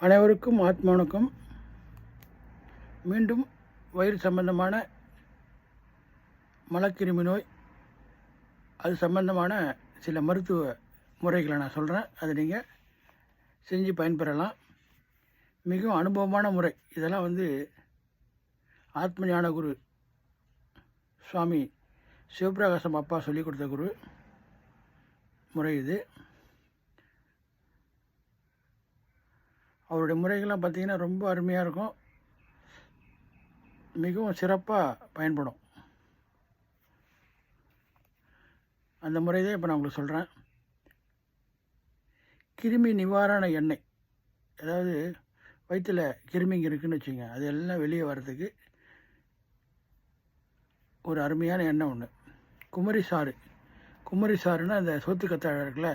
அனைவருக்கும் ஆத்ம வணக்கம் மீண்டும் வயிறு சம்பந்தமான மலக்கிருமி நோய் அது சம்பந்தமான சில மருத்துவ முறைகளை நான் சொல்கிறேன் அதை நீங்கள் செஞ்சு பயன்பெறலாம். மிகவும் அனுபவமான முறை. இதெல்லாம் வந்து ஆத்ம ஞான குரு சுவாமி சிவபிரகாசம் அப்பா சொல்லிக் கொடுத்த குரு முறை இது. அவருடைய முறைகள்லாம் பார்த்திங்கன்னா ரொம்ப அருமையாக இருக்கும். மிகவும் சிறப்பாக பயன்படும். அந்த முறை தான் இப்போ நான் உங்களுக்கு சொல்கிறேன் கிருமி நிவாரண எண்ணெய். அதாவது வயிற்றில் கிருமிங்க இருக்குதுன்னு வச்சுங்க அது எல்லாம் வெளியே வர்றதுக்கு ஒரு அருமையான எண்ணெய் ஒன்று குமரி சாறு. குமரி சாறுன்னா அந்த சோத்து கத்தாழை இருக்குல்ல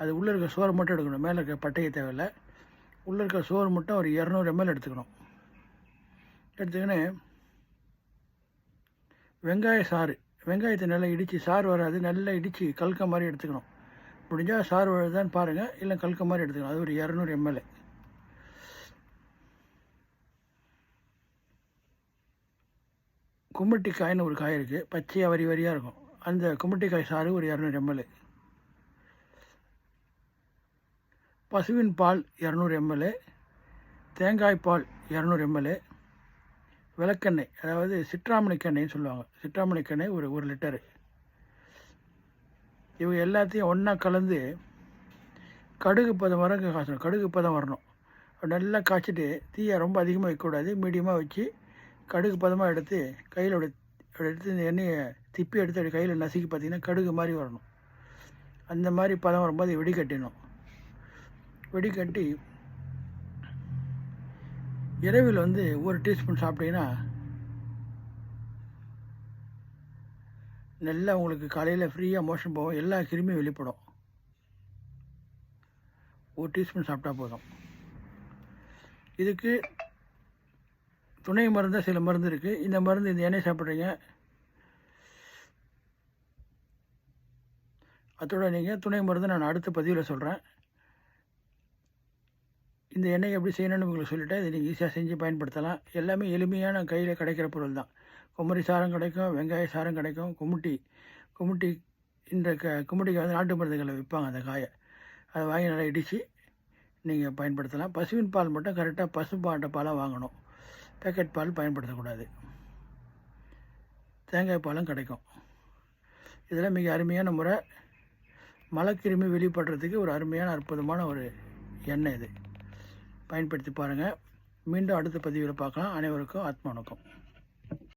அது உள்ளே இருக்க சோறு மட்டும் எடுக்கணும். மேலே இருக்க பட்டையை தேவையில்லை. உள்ளே இருக்க சோறு மட்டும் ஒரு இரநூறு எம்எல் எடுத்துக்கணும். எடுத்துக்கின்னு வெங்காய சாறு வெங்காயத்தை நல்லா இடித்து சாறு வராது நல்லா இடித்து கல்க மாதிரி எடுத்துக்கணும். முடிஞ்சால் சாறு வருதான்னு பாருங்கள் இல்லை கல்க மாதிரி எடுத்துக்கணும். அது ஒரு இரநூறு எம்எல் கும்பட்டிக்காய்னு ஒரு காய் இருக்குது பச்சையாக வரி வரியாக இருக்கும். அந்த கும்பட்டிக்காய் சாறு ஒரு இரநூறு எம்எல் பசுவின் பால் இரநூறு எம்எல் தேங்காய் பால் இரநூறு எம்எல் விளக்கெண்ணெய் அதாவது சிற்றாமணிக்கெண்ணெய்னு சொல்லுவாங்க. சிற்றாமணிக்கெண்ணெய் ஒரு ஒரு லிட்டரு. இவங்க எல்லாத்தையும் ஒன்றா கலந்து கடுகு பதம் வர காய்ச்சணும். கடுகு பதம் வரணும். நல்லா காய்ச்சிட்டு தீயை ரொம்ப அதிகமாக வைக்கக்கூடாது மீடியமாக வச்சு கடுகு பதமாக எடுத்து கையில் எடுத்து இந்த எண்ணெயை திப்பி எடுத்து கையில் நசுக்கி பார்த்திங்கன்னா கடுகு மாதிரி வரணும். அந்த மாதிரி பதம் வரும்போது வெடிக்கட்டிடணும். வெடிக்கட்டி இரவில் வந்து ஒரு டீஸ்பூன் சாப்பிட்டீங்கன்னா நல்லா உங்களுக்கு காலையில் ஃப்ரீயாக மோஷன் போகும். எல்லா கிருமியும் வெளிப்படும். ஒரு டீஸ்பூன் சாப்பிட்டா போதும். இதுக்கு துணை மருந்தாக சில மருந்து இருக்குது இந்த மருந்து இந்த எண்ணெய் சாப்பிட்றீங்க. அதோட நீங்கள் துணை மருந்து நான் அடுத்த பதிவில் சொல்கிறேன் இந்த எண்ணெய் எப்படி செய்யணும்னு உங்களுக்கு சொல்லிவிட்டேன் இதை நீங்கள் ஈஸியாக செஞ்சு பயன்படுத்தலாம். எல்லாமே எளிமையான கையில் கிடைக்கிற பொருள் தான். குமரி சாரம் கிடைக்கும் வெங்காய சாரம் கிடைக்கும் குமுட்டி. குமுட்டி இந்த க குமுட்டிக்கு வந்து நாட்டு மருந்துகளை விற்பாங்க அந்த காயை. அதை வாங்கி நல்லா இடித்து நீங்கள் பயன்படுத்தலாம். பசுவின் பால் மட்டும் கரெக்டாக பசுப்பாட்ட பாலாக வாங்கணும். பேக்கெட் பால் பயன்படுத்தக்கூடாது. தேங்காய் பாலும் கிடைக்கும். இதெல்லாம் மிக அருமையான முறை. மலக்கிருமி வெளிப்படுறதுக்கு ஒரு அருமையான அற்புதமான ஒரு எண்ணெய் இது. பயன்படுத்தி பாருங்கள் மீண்டும் அடுத்த பதிவில் பார்க்கலாம். அனைவருக்கும் ஆத்ம வணக்கம்.